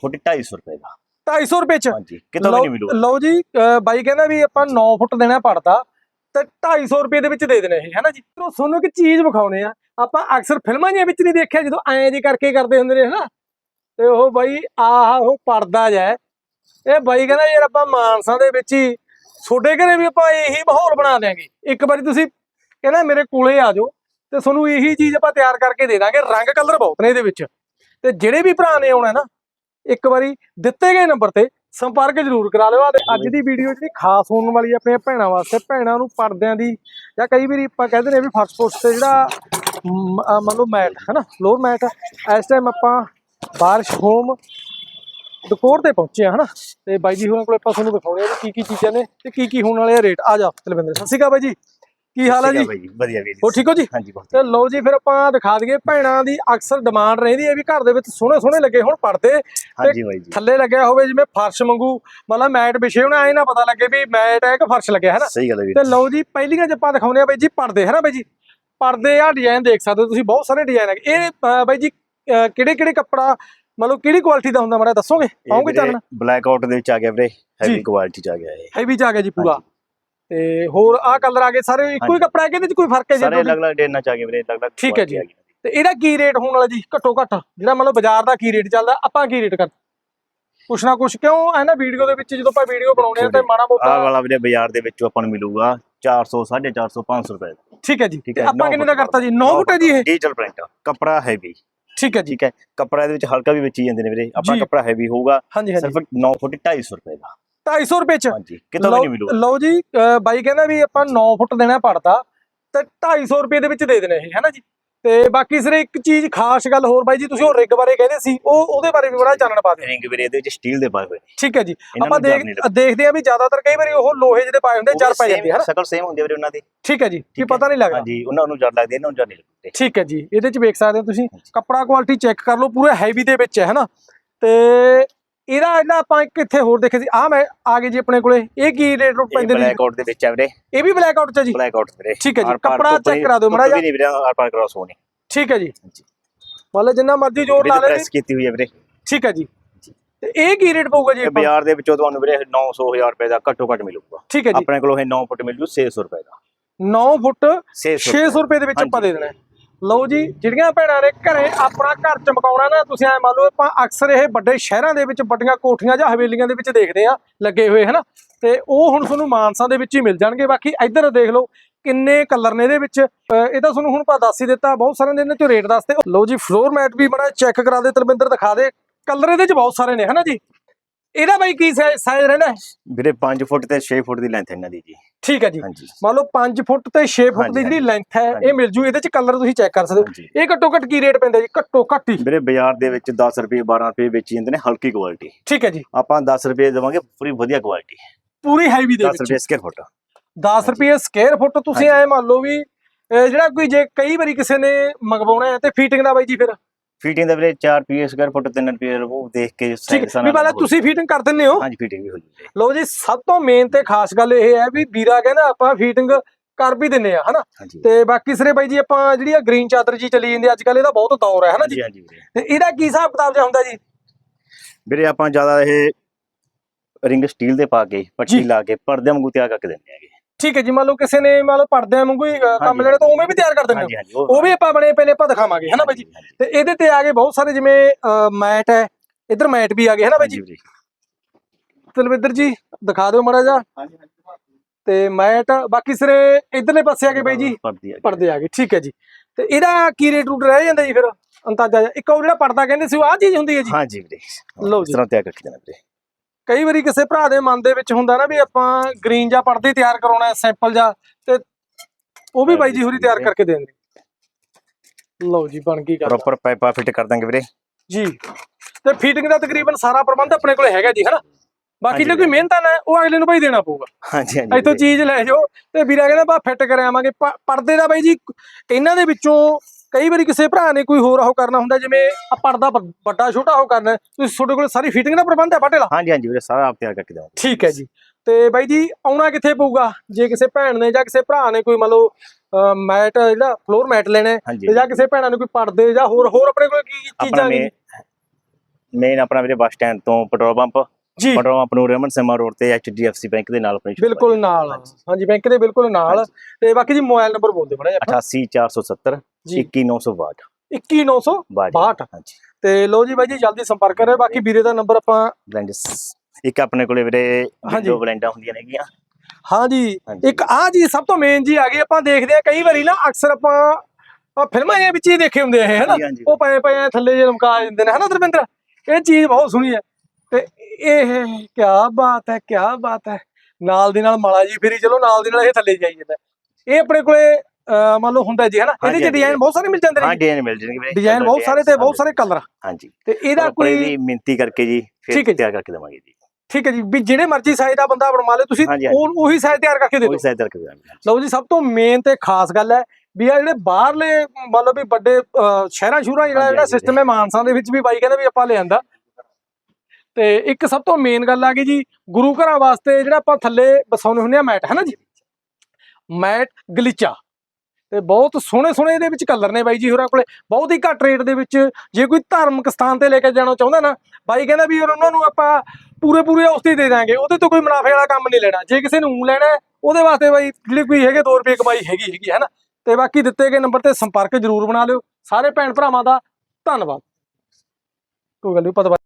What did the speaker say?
ਫੁੱਟ 250 ਰੁਪਏ ਦਾ। 250 ਰੁਪਏ ਚ? ਹਾਂਜੀ ਕਿਤੋਂ ਵੀ ਨਹੀਂ ਮਿਲੂਗਾ? ਲਓ ਜੀ ਅਹ ਬਾਈ ਕਹਿੰਦਾ ਵੀ ਆਪਾਂ 9 ਫੁੱਟ ਦੇਣਾ ਪੜਦਾ ਤੇ 250 ਰੁਪਏ ਦੇ ਵਿੱਚ ਦੇ ਦੇਣੇ ਇਹ ਹੈਨਾ ਜੀ? ਚਲੋ ਤੁਹਾਨੂੰ ਇੱਕ ਚੀਜ਼ ਵਿਖਾਉਣੇ ਆ। ਆਪਾਂ ਅਕਸਰ ਫਿਲਮਾਂ ਦੇ ਵਿੱਚ ਨਹੀਂ ਦੇਖਿਆ ਜਦੋਂ ਐਂ ਜੀ ਕਰਕੇ ਕਰਦੇ ਹੁੰਦੇ ਨੇ ਹਨਾ? ਤੇ ਉਹ ਬਾਈ ਆਹ ਉਹ ਪੜਦਾ ਜੈ ਇਹ ਬਾਈ ਕਹਿੰਦਾ ਯਾਰ ਆਪਾਂ ਮਾਨਸਾ ਦੇ ਵਿੱਚ ਹੀ ਛੋਡੇ ਘਰੇ ਵੀ ਆਪਾਂ ਇਹੀ ਮਾਹੌਲ ਬਣਾ ਦਿਆਂਗੇ। ਇੱਕ ਵਾਰੀ ਤੁਸੀਂ ਕਹਿੰਦਾ ਮੇਰੇ ਕੋਲੇ ਆ ਜਾਓ ਤੇ ਤੁਹਾਨੂੰ ਇਹੀ ਚੀਜ਼ ਆਪਾਂ ਤਿਆਰ ਕਰਕੇ ਦੇ ਦਾਂਗੇ। ਰੰਗ ਕਲਰ ਬਹੁਤ ਨੇ ਇਹਦੇ ਵਿੱਚ। ਤੇ ਜਿਹੜੇ ਵੀ ਭਰਾ ਨੇ ਆਉਣਾ ਨਾ ਇੱਕ ਵਾਰੀ ਦਿੱਤੇ ਗਏ ਨੰਬਰ ਤੇ ਸੰਪਰਕ ਜ਼ਰੂਰ ਕਰਾ ਲਿਓ। ਆ ਤੇ ਅੱਜ ਦੀ ਵੀਡੀਓ ਜਿਹੜੀ ਖਾਸ ਹੋਣ ਵਾਲੀ ਆ ਆਪਣੀਆਂ ਭੈਣਾਂ ਵਾਸਤੇ, ਭੈਣਾਂ ਨੂੰ ਪਰਦਿਆਂ ਦੀ ਜਾਂ ਕਈ ਵਾਰੀ ਆਪਾਂ ਕਹਿੰਦੇ ਨੇ ਵੀ ਫਸਟ ਪੋਸਟ ਤੇ ਜਿਹੜਾ ਮੰਨ ਲਓ ਮੈਟ ਹੈ ਨਾ ਫਲੋਰ ਮੈਟ, ਇਸ ਟਾਈਮ ਆਪਾਂ ਬਾਰਿਸ਼, ਹੋਮ ਡਕੋਰ ਤੇ ਪਹੁੰਚੇ ਆ, ਹਨਾ। ਤੇ ਬਾਈ ਜੀ ਹੋਰਾਂ ਕੋਲ ਆਪਾਂ ਤੁਹਾਨੂੰ ਦਿਖਾਉਣੇ ਆ ਵੀ ਕੀ ਕੀ ਚੀਜ਼ਾਂ ਨੇ ਤੇ ਕੀ ਕੀ ਹੋਣ ਵਾਲੇ ਆ ਰੇਟ ਆ ਜਾ ਤਲਵਿੰਦਰ, ਸਤਿ ਸ਼੍ਰੀ ਅਕਾਲ ਬਾਈ ਜੀ। ਕੀ ਹਾਲ ਹੈ ਜੀ? ਵਧੀਆ ਵੀਰ ਹੋ ਠੀਕ ਹੋ ਜੀ? ਹਾਂਜੀ ਤੇ ਲਓ ਜੀ ਫਿਰ ਆਪਾਂ ਦਿਖਾ ਦਈਏ ਭੈਣਾਂ ਦੀ ਅਕਸਰ ਡਿਮਾਂਡ ਰਹਿੰਦੀ ਹੈ ਵੀ ਘਰ ਦੇ ਵਿੱਚ ਸੋਹਣੇ ਸੋਹਣੇ ਲੱਗੇ ਹੁਣ ਪਰਦੇ। ਹਾਂਜੀ ਬਾਈ ਜੀ। ਥੱਲੇ ਲੱਗਿਆ ਹੋਵੇ ਜਿਵੇਂ ਫਰਸ਼ ਵਾਂਗੂ ਮਤਲਬ ਮੈਟ ਵਿਛੇ ਹੋਣਾ ਐ ਨਾ ਪਤਾ ਲੱਗੇ ਵੀ ਮੈਟ ਹੈ ਕਿ ਫਰਸ਼ ਲੱਗਿਆ ਹੈ ਨਾ? ਸਹੀ ਗੱਲ ਹੈ ਵੀਰ ਤੇ ਲਓ ਜੀ ਪਹਿਲੀਆਂ ਆਪਾਂ ਦਿਖਾਉਂਦੇ ਆ ਬਾਈ ਜੀ ਪਰਦੇ ਹੈ ਨਾ ਬਾਈ ਜੀ? ਪਰਦੇ ਆ ਡਿਜ਼ਾਈਨ ਦੇਖ ਸਕਦੇ ਹੋ ਤੁਸੀਂ ਬਹੁਤ ਸਾਰੇ ਡਿਜ਼ਾਈਨ ਹੈਗੇ। ਇਹ ਬਾਈ ਜੀ ਕਿਹੜੇ ਕਿਹੜੇ ਕੱਪੜਾ ਮਤਲਬ ਕਿਹੜੀ ਕੁਆਲਿਟੀ ਦਾ ਹੁੰਦਾ ਮਾੜਾ ਦੱਸੋਗੇ? ਪਾਉਂਗੇ ਚਾਨਣ ਬਲੈਕ ਆਊਟ ਦੇ ਵਿੱਚ ਆ ਗਿਆ ਵੀਰੇ ਜੀ। ਹੈਵੀ ਕੁਆਲਿਟੀ ਚ ਆ ਗਿਆ ਇਹ। ਹੈਵੀ ਚ ਆ ਗਿਆ ਜੀ ਪੂਰਾ। ਤੇ ਹੋਰ ਆ ਕਲਰ ਆ ਗਏ ਸਾਰੇ ਇੱਕੋ ਹੀ। ਕੱਪੜਾ ਹੈ ਕਿ ਇਹਦੇ ਚ ਕੋਈ ਫ਼ਰਕ ਹੈ ਜੀ ਸਾਰੇ ਦੋਨੇ? ਅਲੱਗ ਅਲੱਗ ਡੇਨਾਂ ਚ ਆ ਗਏ ਵੀਰੇ ਅਲੱਗ ਅਲੱਗ ਠੀਕ ਹੈ ਜੀ। ਤੇ ਇਹਦਾ ਕੀ ਰੇਟ ਹੋਣ ਵਾਲਾ ਜੀ ਘੱਟੋ ਘੱਟ? ਜਿਹੜਾ ਮਤਲਬ ਬਾਜ਼ਾਰ ਦਾ ਕੀ ਰੇਟ ਚੱਲਦਾ ਆਪਾਂ ਕੀ ਰੇਟ ਕਰ ਕੁਛ ਨਾ ਕੁਛ ਕਿਉਂ ਐ ਨਾ ਵੀਡੀਓ ਦੇ ਵਿੱਚ ਜਦੋਂ ਆਪਾਂ ਵੀਡੀਓ ਬਣਾਉਣੇ ਆ ਤੇ ਮਾੜਾ ਆਹ ਮੋਟਾ ਵਾਲਾ ਵੀਰੇ ਬਾਜ਼ਾਰ ਦੇ ਵਿੱਚੋਂ ਆਪਾਂ ਨੂੰ ਮਿਲੂਗਾ 400 450 500 ਰੁਪਏ ਦਾ। ਠੀਕ ਹੈ ਜੀ। ਠੀਕ ਤੇ ਹੈ, ਆਪਾਂ ਨੌ ਕਿੰਨੇ ਦਾ ਕਰਤਾ ਜੀ? 9 ਫੁੱਟ ਹੈ ਜੀ ਇਹ? ਡਿਜੀਟਲ ਪ੍ਰਿੰਟ ਕੱਪੜਾ ਹੈਵੀ ਠੀਕ ਹੈ ਜੀ। ਠੀਕ ਹੈ। ਕੱਪੜਾ ਇਹਦੇ ਵਿੱਚ ਹਲਕਾ ਵੀ ਵੇਚੀ ਜਾਂਦੇ ਨੇ ਵੀਰੇ। ਆਪਣਾ ਜੀ। ਕੱਪੜਾ ਹੈਵੀ ਹੋਊਗਾ ਹਾਂਜੀ ਹਾਂਜੀ। ਸਿਰਫ 9 ਫੁੱਟ 250 ਰੁਪਏ ਦਾ। 250 ਰੁਪਏ ਚ। ਹਾਂਜੀ ਕਿਤੋਂ ਵੀ ਨਹੀਂ ਲਓ ਮਿਲੂਗਾ? ਲਓ ਜੀ ਅਹ ਬਾਈ ਕਹਿੰਦਾ ਵੀ ਆਪਾਂ 9 ਫੁੱਟ ਦੇਣਾ ਪੜਦਾ ਤੇ 250 ਰੁਪਏ ਦੇ ਵਿੱਚ ਦੇ ਦੇਣੇ ਇਹ ਹੈਨਾ ਜੀ? ਤੇ ਬਾਕੀ ਸਿਰੇ ਇੱਕ ਚੀਜ਼ ਖਾਸ ਗੱਲ ਹੋਰ ਬਾਈ ਜੀ ਤੁਸੀਂ ਉਹ ਰਿਗ ਬਾਰੇ ਕਹਿੰਦੇ ਸੀ ਉਹ ਉਹਦੇ ਬਾਰੇ ਵੀ ਬੜਾ ਚਾਨਣ ਪਾ ਦਿਓ। ਰਿੰਗ ਵੀਰੇ ਇਹਦੇ ਵਿੱਚ ਸਟੀਲ ਦੇ ਪਾਏ ਹੋਏ ਨੇ। ਠੀਕ ਹੈ ਜੀ। ਇਹਨਾਂ ਆਪਾਂ ਨੂੰ ਦੇਖ ਨਹੀਂ। ਦੇਖਦੇ ਆ ਵੀ ਜ਼ਿਆਦਾਤਰ ਕਈ ਵਾਰੀ ਉਹ ਲੋਹੇ ਜਿਹੇ ਦੇ ਪਾਏ ਹੁੰਦੇ ਜਰ ਪੈ ਜਾਂਦੀ ਹੈ ਸ਼ਕਲ ਸੇਮ ਹੁੰਦੀ ਹੈ ਵੀਰੇ ਉਹਨਾਂ ਦੀ। ਠੀਕ ਹੈ ਜੀ ਕੀ ਠੀਕ ਹੈ। ਪਤਾ ਨਹੀਂ ਲੱਗਦਾ। ਹਾਂਜੀ ਉਹਨਾਂ ਨੂੰ ਜਰ ਲੱਗਦੀ ਹੈ, ਇਹਨਾਂ ਨੂੰ ਜਰ ਨਹੀਂ ਲੱਗਦੀ ਠੀਕ ਹੈ ਜੀ ਇਹਦੇ ਚ ਵੇਖ ਸਕਦੇ ਹੋ ਤੁਸੀਂ। ਕੱਪੜਾ ਕੁਆਲਿਟੀ ਚੈੱਕ ਕਰ ਲਓ ਪੂਰਾ ਹੈਵੀ ਦੇ ਵਿੱਚ ਹੈ ਹਨਾ? ਤੇ ਇਹਦਾ ਜਿਹੜਾ ਆਪਾਂ ਇੱਕ ਇੱਥੇ ਹੋਰ ਦੇਖੇ ਸੀ? ਆ ਮੈਂ ਆ ਗਏ ਜੀ ਆਪਣੇ ਕੋਲੇ। ਇਹ ਕੀ ਰੇਟ ਰੂਟ ਪੈਂਦੇ ਨੇ ਬਲੈਕ ਆਊਟ ਦੇ ਵਿੱਚ ਹੈ ਵੀਰੇ। ਇਹ ਵੀ ਬਲੈਕ ਆਊਟ ਚ ਜੀ? ਬਲੈਕ ਆਊਟ ਵੀਰੇ। ਠੀਕ ਹੈ ਜੀ, ਕੱਪੜਾ ਨਹੀਂ- ਕਰਾ ਦਿਓ ਮਾੜਾ। ਵੀ ਨਹੀਂ ਵੀਰੇ ਆਰ ਪਾਰ ਕਰਾਸ ਹੋਣੀ। ਠੀਕ ਹੈ ਜੀ। ਮਤਲਬ ਜਿੰਨਾ ਮਰਜ਼ੀ ਜ਼ੋਰ ਲਾ ਲੈ ਪ੍ਰੈਸ ਕੀਤੀ ਹੋਈ ਹੈ ਵੀਰੇ। ਠੀਕ ਹੈ ਜੀ। ਤੇ ਇਹ ਕੀ ਰੇਟ ਪਊਗਾ ਜੀ? ਬਾਜ਼ਾਰ ਦੇ ਵਿੱਚੋਂ ਤੁਹਾਨੂੰ ਵੀਰੇ 900 1000 ਰੁਪਏ ਦਾ ਘੱਟੋ ਘੱਟ ਮਿਲੂਗਾ। ਠੀਕ ਹੈ ਜੀ। ਆਪਣੇ ਕੋਲ ਇਹ 9 ਫੁੱਟ ਮਿਲ ਜੂ 600 ਰੁਪਏ ਦਾ। 9 ਫੁੱਟ 600 600 ਰੁਪਏ। ਦੇ ਵਿੱਚ ਆਪਾਂ ਦੇ। ਦੇਣਾ। ਲਓ ਜੀ, ਜਿਹੜੀਆਂ ਭੈਣਾਂ ਨੇ ਘਰੇ ਆਪਣਾ ਘਰ ਚਮਕਾਉਣਾ ਨਾ, ਤੁਸੀਂ ਐ ਮੰਨ ਲਓ, ਆਪਾਂ ਅਕਸਰ ਇਹ ਵੱਡੇ ਸ਼ਹਿਰਾਂ ਦੇ ਵਿੱਚ, ਵੱਡੀਆਂ ਕੋਠੀਆਂ ਜਾਂ ਹਵੇਲੀਆਂ ਦੇ ਵਿੱਚ ਦੇਖਦੇ ਆ ਲੱਗੇ ਹੋਏ, ਹਨਾ? ਤੇ ਉਹ ਹੁਣ ਤੁਹਾਨੂੰ ਮਾਨਸਾ ਦੇ ਵਿੱਚ ਹੀ ਮਿਲ ਜਾਣਗੇ। ਬਾਕੀ ਇੱਧਰ ਦੇਖ ਲਓ, ਕਿੰਨੇ ਕਲਰ ਨੇ ਇਹਦੇ ਵਿੱਚ। ਅਹ, ਇਹ ਤਾਂ ਤੁਹਾਨੂੰ ਹੁਣ ਪਾ ਦੱਸ ਹੀ ਦਿੱਤਾ, ਬਹੁਤ ਸਾਰਿਆਂ ਦੇ ਇਹਨਾਂ ਚੋਂ ਰੇਟ ਦੱਸਦੇ। ਲਓ ਜੀ ਫਲੋਰ ਮੈਟ ਵੀ ਬੜਾ ਚੈੱਕ ਕਰਾ ਦੇ ਤਰਵਿੰਦਰ ਦਿਖਾ ਦੇ। ਕਲਰ ਇਹਦੇ ਚ ਬਹੁਤ ਸਾਰੇ ਨੇ, ਹਨਾ ਜੀ? ਇਹਦਾ ਬਾਈ ਕੀ ਸਾਈਜ਼ ਰਹਿੰਦਾ? ਹੈ? ਵੀਰੇ 5 ਫੁੱਟ ਤੇ 6 ਫੁੱਟ ਦੀ ਲੈਂਥ ਇਹਨਾਂ ਦੀ ਜੀ। ਠੀਕ ਹੈ ਜੀ। ਹਾਂਜੀ ਮੰਨ ਲਓ 5 ਫੁੱਟ ਤੇ 6 ਫੁੱਟ ਦੀ ਜਿਹੜੀ ਲੈਂਥ ਹੈ। ਇਹ ਮਿਲ ਜੂ ਇਹਦੇ ਚ ਕਲਰ ਤੁਸੀਂ ਚੈੱਕ ਕਰ ਸਕਦੇ ਹੋ। ਇਹ ਘੱਟੋ ਘੱਟ ਕੀ ਰੇਟ ਪੈਂਦਾ ਜੀ? ਘੱਟੋ ਘੱਟ ਹੀ। ਵੀਰੇ ਬਾਜ਼ਾਰ ਦੇ ਵਿੱਚ 10 ਰੁਪਏ 12 ਰੁਪਏ ਵੇਚੀ ਜਾਂਦੇ ਨੇ ਹਲਕੀ ਕੁਆਲਿਟੀ ਠੀਕ ਹੈ ਜੀ। ਆਪਾਂ 10 ਰੁਪਏ ਦੇਵਾਂਗੇ ਪੂਰੀ ਵਧੀਆ ਕੁਆਲਿਟੀ ਪੂਰੀ ਹੈਵੀ ਦੇ 10 ਵਿੱਚ। ਰੁਪਏ ਸਕੁਅਰ ਫੁੱਟ 10 ਰੁਪਏ ਸਕੁਅਰ ਫੁੱਟ ਤੁਸੀਂ ਐ ਮੰਨ ਲਓ ਵੀ ਜਿਹੜਾ ਕੋਈ ਜੇ ਕਈ ਵਾਰੀ ਕਿਸੇ ਨੇ ਮੰਗਵਾਉਣਾ ਹੈ ਤੇ ਫੀਟਿੰਗ ਦਾ ਬਾਈ ਜੀ ਫਿਰ। ਫੀਟਿੰਗ ਦਾ ਵੀਰੇ 4 ਰੁਪਏ ਸਕੁਅਰ ਫੁੱਟ 3 ਰੁਪਏ ਉਹ ਦੇਖ ਕੇ ਠੀਕ ਹੈ। ਵੀ ਹੋ ਤੁਸੀਂ ਫੀਟਿੰਗ ਕਰ ਦਿੰਦੇ ਹੋ। ਹਾਂਜੀ ਫੀਟਿੰਗ ਵੀ ਹੋ ਜੂਗੀ। ਲਓ ਜੀ ਸਭ ਤੋਂ ਮੇਨ ਤੇ ਖਾਸ ਗੱਲ ਇਹ ਹੈ ਵੀ ਵੀਰਾ ਕਹਿੰਦਾ ਆਪਾਂ ਫੀਟਿੰਗ ਕਰ ਵੀ ਦਿੰਨੇ ਆ ਹਨਾ? ਤੇ ਬਾਕੀ ਸਿਰੇ ਬਾਈ ਜੀ ਆਪਾਂ ਜਿਹੜੀ ਆ ਗ੍ਰੀਨ ਚਾਦਰ ਜੀ ਚਲੀ ਜਾਂਦੀ ਅੱਜ ਕੱਲ ਇਹਦਾ ਬਹੁਤ ਦੌਰ ਹੈ ਹਨਾ ਜੀ? ਤੇ ਇਹਦਾ ਕੀ ਹਿਸਾਬ ਕਿਤਾਬ ਜਿਹਾ ਹੁੰਦਾ ਜੀ? ਵੀਰੇ ਆਪਾਂ ਜ਼ਿਆਦਾ ਇਹ ਰਿੰਗ ਸਟੀਲ ਦੇ ਪਾ ਕੇ ਪੱਟੀ। ਲਾ ਕੇ ਪਰਦੇ ਵਾਂਗੂ ਤਿਆਰ ਕਰਕੇ ਦਿੰਦੇ ਹੈਗੇ। ਠੀਕ ਹੈ ਜੀ ਮੰਨ ਲਓ ਕਿਸੇ ਨੇ ਮੰਨ ਲਓ ਪਰਦਿਆਂ ਵਾਂਗੂ ਹੀ ਅ, ਕੰਮ ਹਾਂਜੀ, ਲੈਣਾ ਤਾਂ ਉਵੇਂ ਵੀ ਤਿਆਰ ਕਰ ਦਿੰਦੇ ਹੋ। ਹਾਂਜੀ ਹਾਂਜੀ ਉਹ ਵੀ ਆਪਾਂ ਬਣੇ ਪਏ ਨੇ ਆਪਾਂ ਦਿਖਾਵਾਂਗੇ ਹਨਾ ਬਾਈ ਜੀ? ਤੇ ਇਹਦੇ ਤੇ ਆ ਗਏ ਬਹੁਤ ਸਾਰੇ ਜਿਵੇਂ ਅ, ਮੈਟ ਹੈ ਇੱਧਰ ਮੈਟ ਵੀ ਆ ਗਏ ਹਨਾ ਬਾਈ ਜੀ? ਤਲਵਿੰਦਰ ਜੀ ਦਿਖਾ ਦਿਓ ਮਾੜਾ ਜਿਹਾ। ਹਾਂਜੀ ਤੇ ਮੈਟ ਬਾਕੀ ਸਿਰੇ ਇਧਰਲੇ ਪਾਸੇ ਆ ਗਏ ਬਾਈ ਜੀ? ਪਰਦੀ ਆ ਪਰਦੇ ਆ ਗਏ ਠੀਕ ਹੈ ਜੀ। ਤੇ ਇਹਦਾ ਕੀ ਰੇਟ ਰੂਟ ਰਹਿ ਜਾਂਦਾ ਜੀ ਫਿਰ? ਅੰਦਾਜ਼ਾ ਜਿਹਾ? ਇੱਕ ਉਹ ਜਿਹੜਾ ਪਰਦਾ ਕਹਿੰਦੇ ਸੀ ਉਹ ਆਹ ਚੀਜ਼ ਹੁੰਦੀ ਹੈ ਜੀ? ਹਾਂਜੀ ਵੀਰੇ। ਲਓ ਇਸ ਜੀ। ਤਰ੍ਹਾਂ ਤਿਆਰ ਕਰਕੇ ਦੇਣਾ ਵੀਰੇ। ਕਈ ਵਾਰੀ ਕਿਸੇ ਭਰਾ ਦੇ ਮਨ ਦੇ ਵਿੱਚ ਹੁੰਦਾ ਨਾ ਵੀ ਆਪਾਂ ਗ੍ਰੀਨ ਜਾਂ ਪਰਦੇ ਤਿਆਰ ਕਰਾਉਣਾ ਸੈਂਪਲ ਜਾਂ ਤੇ ਉਹ ਵੀ ਬਾਈ ਜੀ ਹੋਰੀ ਤਿਆਰ ਕਰਕੇ ਦੇਣਗੇ ਲਓ ਜੀ ਬਣ ਗਈ ਗੱਲ। ਪ੍ਰੋਪਰ ਪਾਈਪਾ ਫਿੱਟ ਕਰ ਦਾਂਗੇ ਵੀਰੇ। ਜੀ। ਤੇ ਫੀਟਿੰਗ ਦਾ ਤਕਰੀਬਨ ਸਾਰਾ ਪ੍ਰਬੰਧ ਆਪਣੇ ਕੋਲੇ ਹੈਗਾ ਜੀ ਹਨਾ? ਬਾਕੀ ਜੇ ਕੋਈ ਮਿਹਨਤ ਨਾ ਉਹ ਅਗਲੇ ਨੂੰ ਭਾਈ ਦੇਣਾ ਪਊਗਾ। ਹਾਂਜੀ ਹਾਂਜੀ ਇੱਥੋਂ। ਚੀਜ਼ ਲੈ ਜਾਓ ਤੇ ਵੀਰਾ ਕਹਿੰਦਾ ਬਾ ਫਿੱਟ ਕਰ ਆਵਾਂਗੇ ਪ- ਪਰਦੇ ਦਾ ਬਾਈ ਜੀ ਇਹਨਾਂ ਦੇ ਵਿੱਚੋਂ ਕਈ ਵਾਰੀ ਕਿਸੇ ਭਰਾ ਨੇ ਕੋਈ ਹੋਰ ਉਹ ਕਰਨਾ ਹੁੰਦਾ ਜਿਵੇਂ ਆ ਪਰਦਾ ਵੱਡਾ ਛੋਟਾ ਉਹ ਕਰਨਾ ਹੈ, ਤੁਸੀਂ ਤੁਹਾਡੇ ਕੋਲ ਸਾਰੀ ਫਿਟਿੰਗ ਦਾ ਪ੍ਰਬੰਧ ਹੈ ਬਾਟੇ ਦਾ ਹਾਂਜੀ ਹਾਂਜੀ ਵੀਰੇ ਸਾਰਾ ਆਪ ਤਿਆਰ ਕਰਕੇ ਦੇਵਾਂਗੇ। ਠੀਕ ਹੈ ਜੀ। ਤੇ ਬਾਈ ਜੀ ਆਉਣਾ ਕਿੱਥੇ ਪਊਗਾ? ਜੇ ਕਿਸੇ ਭੈਣ ਨੇ ਜਾਂ ਕਿਸੇ ਭਰਾ ਨੇ ਕੋਈ ਮੰਨ ਲਓ ਮੈਟ ਜਿਹੜਾ ਫਲੋਰ ਮੈਟ ਲੈਣਾ ਹੈ, ਹਾਂਜੀ। ਤੇ ਜਾਂ ਕਿਸੇ ਭੈਣਾਂ ਨੇ ਕੋਈ ਪਰਦੇ ਜਾਂ ਹੋਰ ਹੋਰ ਆਪਣੇ ਕੋਲ ਕੀ ਕੀ ਆਪਣਾ ਚੀਜ਼ਾਂ ਨੇ ਮੇਨ ਆਪਣਾ ਵੀਰੇ ਬੱਸ ਸਟੈਂਡ ਤੋਂ ਪੈਟਰੋਲ ਪੰਪ ਜੀ। ਪੈਟਰੋਲ ਪੰਪ ਨੂੰ ਰਮਨ ਸਿਮਾ ਰੋਡ ਤੇ HDFC ਬੈਂਕ ਦੇ ਨਾਲ ਆਪਣੀ shop ਬਿਲਕੁਲ ਨਾਲ। ਹਾਂਜੀ। ਬੈਂਕ ਦੇ ਬਿਲਕੁਲ ਨਾਲ। ਤੇ ਬਾਕੀ ਜੀ ਮੋਬਾਈਲ ਨੰਬਰ ਬੋਲ ਦਿਓ ਬੜਾ ਜਿਹਾ 88470 ਜੀ 21962 21962 ਹਾਂਜੀ। ਤੇ ਲੋ ਜੀ ਬਾਈ ਜੀ ਜਲਦੀ ਸੰਪਰਕ ਕਰਿਓ। ਬਾਕੀ ਵੀਰੇ ਦਾ ਨੰਬਰ ਆਪਾਂ ਬਲੈਂਡਸ ਇੱਕ ਆਪਣੇ ਕੋਲੇ ਵੀਰੇ। ਦੋ ਬਲੈਂਡਾਂ ਹੁੰਦੀਆਂ ਨੇਗੀਆਂ। ਹਾਂ ਜੀ। ਹਾਂਜੀ। ਇੱਕ ਆ ਜੀ ਸਭ ਤੋਂ ਮੇਨ ਜੀ ਆ ਗਈ। ਆਪਾਂ ਦੇਖਦੇ ਆ ਕਈ ਵਾਰੀ ਨਾ ਅਕਸਰ ਆਪਾਂ ਫਿਲਮਾਂ ਦੇ ਵਿੱਚ ਹੀ ਦੇਖੇ ਹੁੰਦੇ ਆ ਹੈਨਾ। ਉਹ ਪਏ ਪਏ ਥੱਲੇ ਜੇ ਲਮਕਾ ਦਿੰਦੇ ਨੇ ਹਨਾ ਦਰਵਿੰਦਰ ਇਹ ਚੀਜ਼ ਬਹੁਤ ਸੋਹਣੀ ਹੈ। ਤੇ ਇਹ ਕੀ ਬਾਤ ਹੈ ਕੀ ਬਾਤ ਹੈ। ਨਾਲ ਦੀ ਨਾਲ ਮਾਲਾ ਜੀ ਫੇਰੀ ਚਲੋ ਨਾਲ ਦੀ ਨਾਲ ਇਹ ਥੱਲੇ ਜਾਈ ਜਾਂਦਾ। ਇਹ ਆਪਣੇ ਕੋਲੇ ਮੰਨ ਲਓ ਹੁੰਦਾ ਜੀ ਹਨਾ? ਇਹਦੇ ਚ। ਡਿਜ਼ਾਈਨ ਬਹੁਤ ਸਾਰੇ ਮਿਲ ਜਾਂਦੇ ਹਾਂ ਨੇ ਡਿਜ਼ਾਈਨ ਮਿਲ ਜਾਣਗੇ ਵੀਰੇ ਡਿਜ਼ਾਈਨ ਬਹੁਤ ਸਾਰੇ ਤੇ ਬਹੁਤ ਸਾਰੇ ਕਲਰ ਹਾਂਜੀ। ਤੇ ਇਹਦਾ ਕੋਈ ਵੀ ਮਿੰਤੀ ਕਰਕੇ ਜੀ ਹੈ ਫਿਰ। ਤਿਆਰ ਕਰਕੇ ਦੇਵਾਂਗੇ ਜੀ। ਠੀਕ ਹੈ ਜੀ। ਵੀ ਜਿਹੜੇ ਮਰਜ਼ੀ ਸਾਈਜ਼ ਦਾ ਬੰਦਾ ਬਣਵਾ ਲੇ ਤੁਸੀਂ। ਉਹ ਉਹੀ ਸਾਈਜ਼ ਤਿਆਰ ਕਰਕੇ ਦੇ ਦਿਓ। ਸਾਈਜ਼ ਤਿਆਰ ਕਰਕੇ ਲਓ ਜੀ ਸਭ ਤੋਂ ਮੇਨ ਤੇ ਖਾਸ ਗੱਲ ਹੈ ਵੀ ਆ ਜਿਹੜੇ ਬਾਹਰਲੇ ਮੰਨ ਲਓ ਵੀ ਵੱਡੇ ਸ਼ਹਿਰਾਂ ਸ਼ੂਰਾਂ ਜਿਹੜਾ ਜਿਹੜਾ। ਸਿਸਟਮ ਹੈ ਮਾਨਸਾ ਦੇ ਵਿੱਚ ਵੀ ਬਾਈ ਕਹਿੰਦਾ ਵੀ ਆਪਾਂ ਲਿਆਂਦਾ ਤੇ ਇੱਕ ਸਭ ਤੋਂ ਮੇਨ ਗੱਲ ਆ ਗਈ ਜੀ ਗੁਰੂ ਘਰਾਂ ਵਾਸਤੇ ਜਿਹੜਾ ਆਪਾਂ ਥੱਲੇ ਵਸਾਉਣੇ ਹੁੰਦੇ ਆ ਮੈਟ ਹੈ ਨਾ ਜੀ? ਮੈਟ ਗਲੀਚਾ। ਤੇ ਬਹੁਤ ਸੋਹਣੇ ਸੋਹਣੇ ਇਹਦੇ ਵਿੱਚ ਕਲਰ ਨੇ ਬਾਈ ਜੀ ਹੋਰਾਂ ਕੋਲੇ। ਬਹੁਤ ਹੀ ਘੱਟ ਰੇਟ ਦੇ ਵਿੱਚ ਜੇ ਕੋਈ ਧਾਰਮਿਕ ਸਥਾਨ ਤੇ ਲੈ ਕੇ ਜਾਣਾ ਚਾਹੁੰਦਾ ਨਾ, ਬਾਈ ਕਹਿੰਦਾ ਵੀ ਉਹਨਾਂ ਨੂੰ ਆਪਾਂ ਪੂਰੇ ਪੂਰੇ ਉਸ ਤੇ ਦੇ ਦਾਂਗੇ, ਉਹਦੇ ਤੋਂ ਕੋਈ ਮੁਨਾਫੇ ਵਾਲਾ ਕੰਮ ਨਹੀਂ ਲੈਣਾ। ਜੇ ਕਿਸੇ ਨੂੰ ਲੈਣਾ ਉਹਦੇ ਵਾਸਤੇ ਬਾਈ ਜਿਹੜੀ ਕੋਈ ਹੈਗੇ 2 ਰੁਪਏ ਕਮਾਈ ਹੈਗੀ ਹੈਗੀ, ਹੈ ਨਾ? ਤੇ ਬਾਕੀ ਦਿੱਤੇ ਗਏ ਨੰਬਰ ਤੇ ਸੰਪਰਕ ਜ਼ਰੂਰ ਬਣਾ ਲਿਓ। ਸਾਰੇ ਭੈਣ ਭਰਾਵਾਂ ਦਾ ਧੰਨਵਾਦ। ਕੋਈ ਗੱਲ ਨਹੀਂ ਪਤਾ